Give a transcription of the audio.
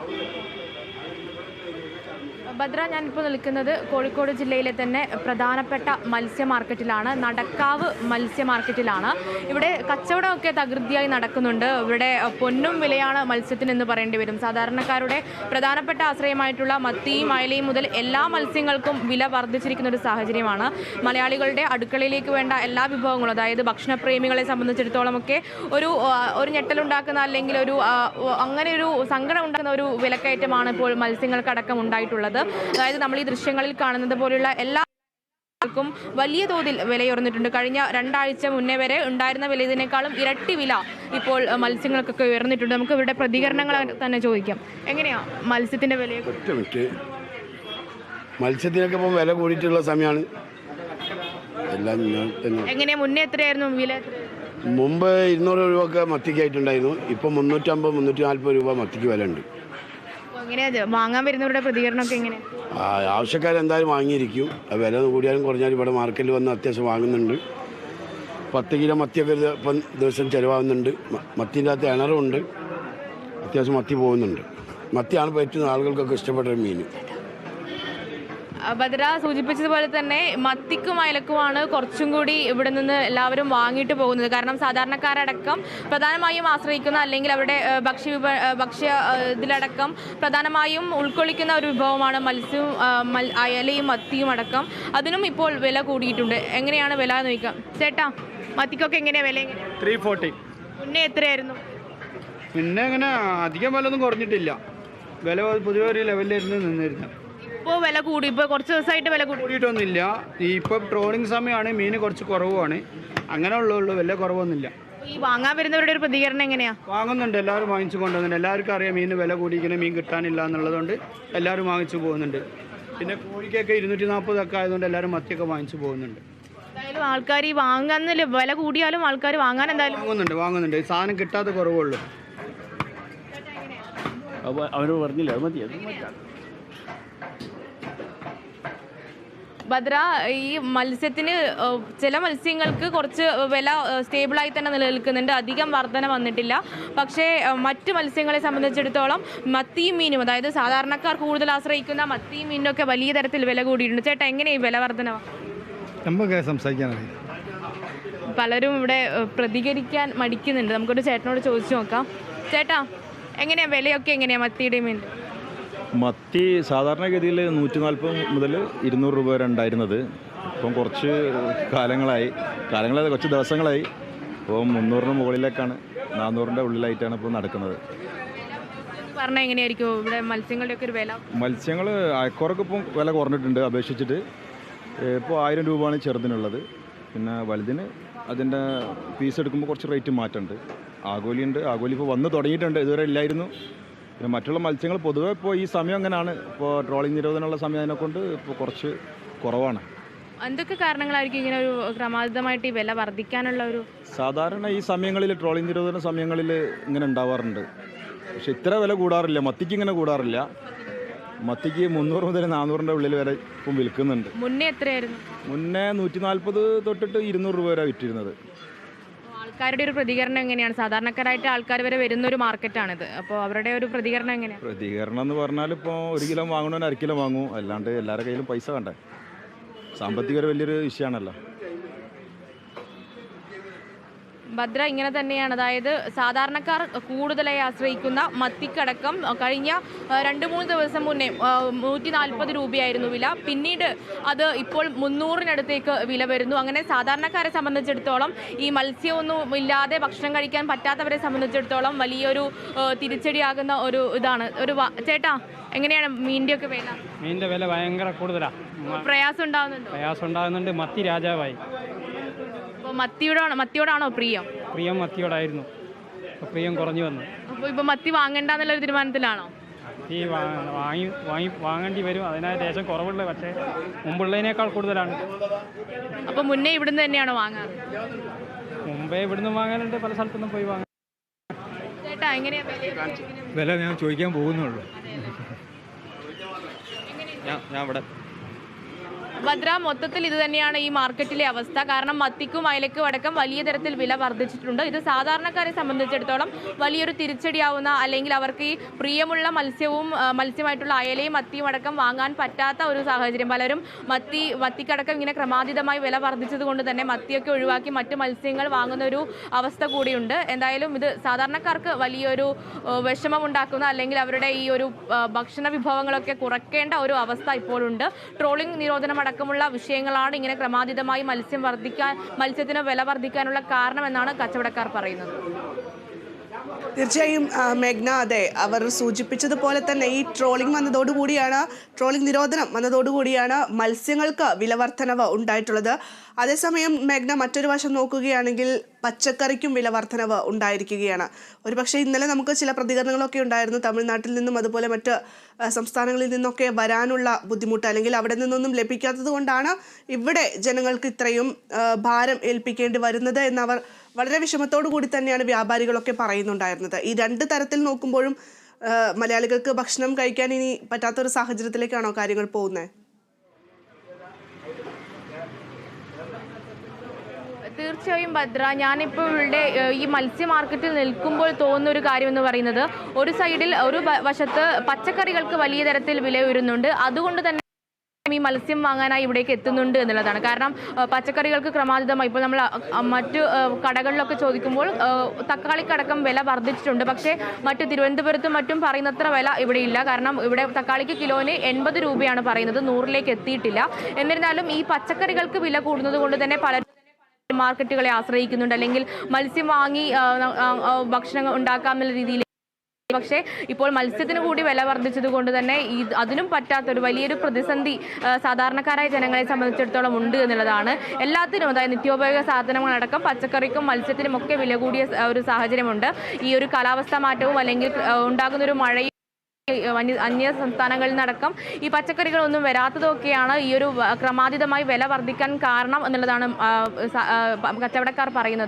I was like, Bhadra ഞാനിപ്പോൾ നിൽക്കുന്നത് കോഴിക്കോട് ജില്ലയിലെ തന്നെ പ്രധാനപ്പെട്ട മത്സ്യ മാർക്കറ്റിലാണ്. നടക്കാവ് മത്സ്യ മാർക്കറ്റിലാണ്. ഇവിടെ കച്ചവടമൊക്കെ തകൃതിയായി നടക്കുന്നുണ്ട്. ഇവിടെ പൊന്നും വിലയാണ് മത്സ്യത്തിന് എന്ന് പറയേണ്ടി വരും. സാധാരണക്കാരുടെ പ്രധാനപ്പെട്ട ആശ്രയമായിട്ടുള്ള മത്തിയും അയലയും മുതൽ എല്ലാ മത്സ്യങ്ങൾക്കും വില വർദ്ധിച്ചിരിക്കുന്ന ഒരു സാഹചര്യമാണ്. മലയാളികളുടെ അടുക്കളയിലേക്ക് വേണ്ട എല്ലാ വിഭവങ്ങളും അതായത് ഭക്ഷണപ്രേമികളെ സംബന്ധിച്ചിടത്തോളമൊക്കെ ഒരു ഒരു ഞെട്ടലുണ്ടാക്കുന്ന അല്ലെങ്കിൽ ഒരു അങ്ങനെ ഒരു സങ്കടം ഉണ്ടാക്കുന്ന ഒരു വിലക്കയറ്റമാണ് ഇപ്പോൾ മത്സ്യങ്ങൾക്കടക്കം ഉണ്ടായിട്ടുള്ളത്. അതായത് നമ്മൾ ഈ ദൃശ്യങ്ങളിൽ കാണുന്നത് പോലുള്ള എല്ലാ ും വലിയ തോതിൽ വിലയുയർന്നിട്ടുണ്ട്. കഴിഞ്ഞ രണ്ടാഴ്ച മുന്നേ വരെ ഉണ്ടായിരുന്ന വില ഇതിനേക്കാളും ഇരട്ടി വില ഇപ്പോൾ മത്സ്യങ്ങൾക്കൊക്കെ ഉയർന്നിട്ടുണ്ട്. നമുക്ക് ഇവരുടെ പ്രതികരണങ്ങൾ തന്നെ ചോദിക്കാം. എങ്ങനെയാ മത്സ്യത്തിന്റെ ഒറ്റ മത്സ്യത്തിനൊക്കെ ഇപ്പം വില കൂടിയിട്ടുള്ള സമയമാണ്. എല്ലാം എങ്ങനെ മുന്നേ എത്രയായിരുന്നു? വില മുമ്പ് ഇരുന്നൂറ് രൂപ ഒക്കെ മത്തിക്കായിട്ടുണ്ടായിരുന്നു. ഇപ്പം മുന്നൂറ്റമ്പത് മുന്നൂറ്റി നാൽപ്പത് രൂപ മത്തിക്ക് വില ഉണ്ട് എങ്ങനെയാ വാങ്ങാൻ വരുന്നവരുടെ പ്രതികരണമൊക്കെ എങ്ങനെയാണ് ആവശ്യക്കാർ ആവശ്യക്കാരെന്തായാലും വാങ്ങിയിരിക്കും. വില കൂടിയാലും കുറഞ്ഞാലും ഇവിടെ മാർക്കറ്റിൽ വന്ന് അത്യാവശ്യം വാങ്ങുന്നുണ്ട്. പത്ത് കിലോ മത്തിയൊക്കെ ഇപ്പം ദിവസം ചിലവാകുന്നുണ്ട്. മത്തിന്റെ അകത്ത് ഇണറുണ്ട് അത്യാവശ്യം മത്തി പോകുന്നുണ്ട്. മത്തിയാണ് പറ്റുന്ന ആളുകൾക്കൊക്കെ ഇഷ്ടപ്പെട്ട മീൻ. ഭദ്ര സൂചിപ്പിച്ചതുപോലെ തന്നെ മത്തിക്കും അയലക്കുമാണ് കുറച്ചും കൂടി ഇവിടെ നിന്ന് എല്ലാവരും വാങ്ങിയിട്ട് പോകുന്നത്. കാരണം സാധാരണക്കാരടക്കം പ്രധാനമായും ആശ്രയിക്കുന്ന അല്ലെങ്കിൽ അവരുടെ ഭക്ഷ്യ ഭക്ഷ്യ ഇതിലടക്കം പ്രധാനമായും ഉൾക്കൊള്ളിക്കുന്ന ഒരു വിഭവമാണ് മത്സ്യവും അയലയും മത്തിയും അടക്കം. അതിനും ഇപ്പോൾ വില കൂടിയിട്ടുണ്ട്. എങ്ങനെയാണ് വില എന്ന് ചോദിക്കാം ചേട്ടാ മത്തിക്കൊക്കെ എങ്ങനെയാണ് വില ത്രീ ഫോർട്ടി. മുന്നേ എത്രയായിരുന്നു? പിന്നെ അങ്ങനെ അധികം വില ഒന്നും കുറഞ്ഞിട്ടില്ല. വില പൊതുവെ ഒരു ലെവലിലിരുന്ന് നിന്നിരുന്നത് ഇപ്പോൾ വില കൂടി ഇപ്പോൾ കുറച്ച് ദിവസമായിട്ട് വില കൂടി. കൂടിയിട്ടൊന്നുമില്ല. ഈ ഇപ്പം ട്രോളിംഗ് സമയമാണ് മീൻ കുറച്ച് കുറവാണ് അങ്ങനെ ഉള്ളൂ വലിയ കുറവൊന്നുമില്ല. ഈ വാങ്ങാൻ വരുന്നവരുടെ ഒരു പ്രതികരണം എങ്ങനെയാ? വാങ്ങുന്നുണ്ട് എല്ലാവരും വാങ്ങിച്ചു കൊണ്ടുവന്നുണ്ട്. എല്ലാവർക്കും അറിയാം മീൻ വില കൂടിയിരിക്കുന്ന മീൻ കിട്ടാനില്ല എന്നുള്ളതുകൊണ്ട് എല്ലാവരും വാങ്ങിച്ചു പോകുന്നുണ്ട്. പിന്നെ കോഴിക്കൊക്കെ ഇരുന്നൂറ്റി നാൽപ്പതൊക്കെ ആയതുകൊണ്ട് എല്ലാവരും മത്തിയൊക്കെ വാങ്ങിച്ചു പോകുന്നുണ്ട്. എന്തായാലും ആൾക്കാർ ഈ വാങ്ങാന്നില്ല വില കൂടിയാലും ആൾക്കാർ വാങ്ങാൻ എന്തായാലും വാങ്ങുന്നുണ്ട് വാങ്ങുന്നുണ്ട്. സാധനം കിട്ടാത്ത കുറവുള്ളൂ. അവർ പറഞ്ഞില്ല? അത് മതി അത് മതി. ഭദ്ര ഈ മത്സ്യത്തിന് ചില മത്സ്യങ്ങൾക്ക് കുറച്ച് വില സ്റ്റേബിളായി തന്നെ നിലനിൽക്കുന്നുണ്ട്. അധികം വർധന വന്നിട്ടില്ല. പക്ഷേ മറ്റ് മത്സ്യങ്ങളെ സംബന്ധിച്ചിടത്തോളം മത്തിയും മീനും അതായത് സാധാരണക്കാർ കൂടുതൽ ആശ്രയിക്കുന്ന മത്തിയും മീനും ഒക്കെ വലിയ തരത്തിൽ വില കൂടിയിട്ടുണ്ട്. ചേട്ടാ എങ്ങനെ ഈ വില വർധന നമുക്ക് സംസാരിക്കാനറിയില്ല പലരും ഇവിടെ പ്രതികരിക്കാൻ മടിക്കുന്നുണ്ട്. നമുക്കൊരു ചേട്ടനോട് ചോദിച്ചു നോക്കാം. ചേട്ടാ എങ്ങനെയാ വിലയൊക്കെ എങ്ങനെയാ മത്തിയുടെയും മീൻ മത്തി സാധാരണഗതിയിൽ നൂറ്റി നാൽപ്പത് മുതൽ ഇരുന്നൂറ് രൂപ വരെ ഉണ്ടായിരുന്നത്. ഇപ്പം കുറച്ച് കാലങ്ങളായി. കാലങ്ങളായി കുറച്ച് ദിവസങ്ങളായി. ഇപ്പോൾ മുന്നൂറിന് മുകളിലേക്കാണ് നാനൂറിന്റെ ഉള്ളിലായിട്ടാണ് ഇപ്പോൾ നടക്കുന്നത്. പറഞ്ഞാൽ എങ്ങനെയായിരിക്കും? ഇവിടെ മത്സ്യങ്ങളുടെ ഒക്കെ ഒരു വില? മത്സ്യങ്ങൾ അയക്കുറക്ക് ഇപ്പം വില കുറഞ്ഞിട്ടുണ്ട് അപേക്ഷിച്ചിട്ട്. ഇപ്പോൾ ആയിരം രൂപയാണ് ചെറുതിനുള്ളത്. പിന്നെ വലുതിന് അതിന്റെ ഫീസ് എടുക്കുമ്പോൾ കുറച്ച് റേറ്റ് മാറ്റമുണ്ട്. ആഗോലിയുണ്ട് ആഗോലി ഇപ്പോൾ വന്ന് തുടങ്ങിയിട്ടുണ്ട് ഇതുവരെ ഇല്ലായിരുന്നു. പിന്നെ മറ്റുള്ള മത്സ്യങ്ങൾ പൊതുവേ ഇപ്പോൾ ഈ സമയം അങ്ങനെയാണ്. ഇപ്പോൾ ട്രോളിംഗ് നിരോധനമുള്ള സമയം അതിനെക്കൊണ്ട് ഇപ്പോൾ കുറച്ച് കുറവാണ്. എന്തൊക്കെ കാരണങ്ങളായിരിക്കും ഇങ്ങനെ ഒരു ക്രമാതീതമായിട്ട് ഈ വില വർദ്ധിക്കാനുള്ള ഒരു സാധാരണ ഈ സമയങ്ങളിൽ ട്രോളിംഗ് നിരോധന സമയങ്ങളിൽ ഇങ്ങനെ ഉണ്ടാവാറുണ്ട്. പക്ഷെ ഇത്ര വില കൂടാറില്ല. മത്തിക്ക് ഇങ്ങനെ കൂടാറില്ല. മത്തിക്ക് മുന്നൂറ് മുതൽ നാനൂറിന്റെ ഉള്ളിൽ വരെ ഇപ്പം വിൽക്കുന്നുണ്ട്. മുന്നേ എത്രയായിരുന്നു? മുന്നേ നൂറ്റി നാൽപ്പത് തൊട്ടിട്ട് ഇരുന്നൂറ് രൂപ വരെ വിറ്റിരുന്നത്. ആൾക്കാരുടെ ഒരു പ്രതികരണം എങ്ങനെയാണ്? സാധാരണക്കാരായിട്ട് ആൾക്കാർ വരെ വരുന്ന ഒരു മാർക്കറ്റാണിത്. അപ്പോൾ അവരുടെ ഒരു പ്രതികരണം എങ്ങനെയാണ്? പ്രതികരണം എന്ന് പറഞ്ഞാൽ ഇപ്പോൾ ഒരു കിലോ വാങ്ങണമെന്ന് അര കിലോ വാങ്ങും. അല്ലാണ്ട് എല്ലാവരുടെ കയ്യിലും പൈസ വേണ്ടേ? സാമ്പത്തിക ഒരു വലിയൊരു വിഷയമാണല്ലോ. ഭദ്ര ഇങ്ങനെ തന്നെയാണ്. അതായത് സാധാരണക്കാർ കൂടുതലായി ആശ്രയിക്കുന്ന മത്തിക്കടക്കം കഴിഞ്ഞ രണ്ട് മൂന്ന് ദിവസം മുന്നേ നൂറ്റി നാൽപ്പത് രൂപയായിരുന്നു വില. പിന്നീട് അത് ഇപ്പോൾ മുന്നൂറിനടുത്തേക്ക് വില വരുന്നു. അങ്ങനെ സാധാരണക്കാരെ സംബന്ധിച്ചിടത്തോളം ഈ മത്സ്യമൊന്നും ഇല്ലാതെ ഭക്ഷണം കഴിക്കാൻ പറ്റാത്തവരെ സംബന്ധിച്ചിടത്തോളം വലിയൊരു തിരിച്ചടിയാകുന്ന ഒരു ഇതാണ്. ഒരു ചേട്ടാ എങ്ങനെയാണ് മീന്റെ ഒക്കെ വില? മീന്റെ വില ഭയങ്കര കൂടുതലാണ് പ്രയാസം ഉണ്ടാകുന്നുണ്ട് പ്രയാസം ഉണ്ടാകുന്നുണ്ട് മത്തി രാജാവായി. അപ്പോൾ മത്തിയോടാണോ മത്തിയോടാണോ പ്രിയം? പ്രിയം മത്തിയോടായിരുന്നു. പ്രിയം കുറഞ്ഞു വന്നു. അപ്പോൾ ഇപ്പോൾ മത്തി വാങ്ങണ്ട എന്നുള്ളൊരു തീരുമാനത്തിലാണോ? മത്തി വാങ്ങി വാങ്ങി വാങ്ങേണ്ടി വരും. അതിനാ ദേശം കുറവുള്ളത് പക്ഷേ മുമ്പുള്ളതിനേക്കാൾ കൂടുതലാണ്. അപ്പോൾ മുന്നേ ഇവിടുന്ന് തന്നെയാണോ വാങ്ങാറ്? മുമ്പേ ഇവിടുന്ന് വാങ്ങാനുണ്ട്. പല സ്ഥലത്തുനിന്നും പോയി വാങ്ങാൻ ചേട്ടാ എങ്ങനെയാ വില? വില ഞാൻ ചോദിക്കാൻ പോകുന്നുള്ളൂ. ഞാൻ ഞാൻ ഇവിടെ ഭദ്ര മൊത്തത്തിൽ ഇത് തന്നെയാണ് ഈ മാർക്കറ്റിലെ അവസ്ഥ. കാരണം മത്തിക്കും അയലക്കും അടക്കം വലിയ തരത്തിൽ വില വർദ്ധിച്ചിട്ടുണ്ട്. ഇത് സാധാരണക്കാരെ സംബന്ധിച്ചിടത്തോളം വലിയൊരു തിരിച്ചടിയാവുന്ന അല്ലെങ്കിൽ അവർക്ക് ഈ പ്രിയമുള്ള മത്സ്യവും മത്സ്യമായിട്ടുള്ള അയലയും മത്തിയും അടക്കം വാങ്ങാൻ പറ്റാത്ത ഒരു സാഹചര്യം. പലരും മത്തി മത്തിക്കടക്കം ഇങ്ങനെ ക്രമാതീതമായി വില വർദ്ധിച്ചത് കൊണ്ട് തന്നെ മത്തിയൊക്കെ ഒഴിവാക്കി മറ്റ് മത്സ്യങ്ങൾ വാങ്ങുന്ന ഒരു അവസ്ഥ കൂടിയുണ്ട്. എന്തായാലും ഇത് സാധാരണക്കാർക്ക് വലിയൊരു വിഷമമുണ്ടാക്കുന്ന അല്ലെങ്കിൽ അവരുടെ ഈ ഒരു ഭക്ഷണ വിഭവങ്ങളൊക്കെ കുറയ്ക്കേണ്ട ഒരു അവസ്ഥ ഇപ്പോഴുണ്ട്. ട്രോളിംഗ് നിരോധനം അടക്കമുള്ള വിഷയങ്ങളാണ് ഇങ്ങനെ ക്രമാതീതമായി മത്സ്യം വർദ്ധിക്കാൻ മത്സ്യത്തിന് വില വർദ്ധിക്കാനുള്ള കാരണമെന്നാണ് കച്ചവടക്കാർ പറയുന്നത്. തീർച്ചയായും മേഘ്ന അതെ അവർ സൂചിപ്പിച്ചതുപോലെ തന്നെ ഈ ട്രോളിംഗ് വന്നതോടുകൂടിയാണ് ട്രോളിംഗ് നിരോധനം വന്നതോടുകൂടിയാണ് മത്സ്യങ്ങൾക്ക് വിലവർധനവ് ഉണ്ടായിട്ടുള്ളത്. അതേസമയം മേഘ്ന മറ്റൊരു വശം നോക്കുകയാണെങ്കിൽ പച്ചക്കറിക്കും വില വർധനവ് ഉണ്ടായിരിക്കുകയാണ്. ഒരുപക്ഷെ ഇന്നലെ നമുക്ക് ചില പ്രതികരണങ്ങളൊക്കെ ഉണ്ടായിരുന്നു. തമിഴ്നാട്ടിൽ നിന്നും അതുപോലെ മറ്റ് സംസ്ഥാനങ്ങളിൽ നിന്നൊക്കെ വരാനുള്ള ബുദ്ധിമുട്ട് അല്ലെങ്കിൽ അവിടെ നിന്നൊന്നും ലഭിക്കാത്തത് ഇവിടെ ജനങ്ങൾക്ക് ഇത്രയും ഭാരം ഏൽപ്പിക്കേണ്ടി വരുന്നത് എന്നവർ വളരെ വിഷമത്തോടു കൂടി തന്നെയാണ് വ്യാപാരികളൊക്കെ പറയുന്നുണ്ടായിരുന്നത്. ഈ രണ്ട് തരത്തിൽ നോക്കുമ്പോഴും മലയാളികൾക്ക് ഭക്ഷണം കഴിക്കാൻ ഇനി പറ്റാത്തൊരു സാഹചര്യത്തിലേക്കാണോ കാര്യങ്ങൾ പോകുന്നത് തീർച്ചയായും ഭദ്ര. ഞാനിപ്പോൾ ഇവിടെ ഈ മത്സ്യ മാർക്കറ്റിൽ നിൽക്കുമ്പോൾ തോന്നുന്ന ഒരു കാര്യം എന്ന് പറയുന്നത് ഒരു സൈഡിൽ ഒരു വശത്ത് പച്ചക്കറികൾക്ക് വലിയ തരത്തിൽ വില ഉയരുന്നുണ്ട് അതുകൊണ്ട് തന്നെ ഈ മത്സ്യം വാങ്ങാനായി ഇവിടേക്ക് എത്തുന്നുണ്ട് എന്നുള്ളതാണ്. കാരണം പച്ചക്കറികൾക്ക് ക്രമാതീതമായി ഇപ്പോൾ നമ്മൾ മറ്റു കടകളിലൊക്കെ ചോദിക്കുമ്പോൾ തക്കാളിക്കടക്കം വില വർദ്ധിച്ചിട്ടുണ്ട്. പക്ഷേ മറ്റ് തിരുവനന്തപുരത്തും മറ്റും പറയുന്നത്ര വില ഇവിടെ ഇല്ല. കാരണം ഇവിടെ തക്കാളിക്ക് കിലോന് എൺപത് രൂപയാണ് പറയുന്നത്. നൂറിലേക്ക് എത്തിയിട്ടില്ല. എന്നിരുന്നാലും ഈ പച്ചക്കറികൾക്ക് വില കൂടുന്നത് കൊണ്ട് തന്നെ പല മാർക്കറ്റുകളെ ആശ്രയിക്കുന്നുണ്ട്. അല്ലെങ്കിൽ മത്സ്യം വാങ്ങി ഭക്ഷണം ഉണ്ടാക്കാമെന്ന രീതിയിൽ പക്ഷേ ഇപ്പോൾ മത്സ്യത്തിന് കൂടി വില വർദ്ധിച്ചത് കൊണ്ട് തന്നെ അതിനും പറ്റാത്തൊരു വലിയൊരു പ്രതിസന്ധി സാധാരണക്കാരായ ജനങ്ങളെ സംബന്ധിച്ചിടത്തോളം ഉണ്ട് എന്നുള്ളതാണ്. എല്ലാത്തിനും അതായത് നിത്യോപയോഗ സാധനങ്ങളടക്കം പച്ചക്കറിക്കും മത്സ്യത്തിനും ഒക്കെ വില കൂടിയ ഒരു സാഹചര്യമുണ്ട്. ഈ ഒരു കാലാവസ്ഥാ മാറ്റവും അല്ലെങ്കിൽ ഉണ്ടാകുന്ന ഒരു മഴയും അന്യ സംസ്ഥാനങ്ങളിൽ നിന്നടക്കം ഈ പച്ചക്കറികളൊന്നും വരാത്തതൊക്കെയാണ് ഈ ഒരു ക്രമാതീതമായി വില വർദ്ധിക്കാൻ കാരണം എന്നുള്ളതാണ് കച്ചവടക്കാർ പറയുന്നത്.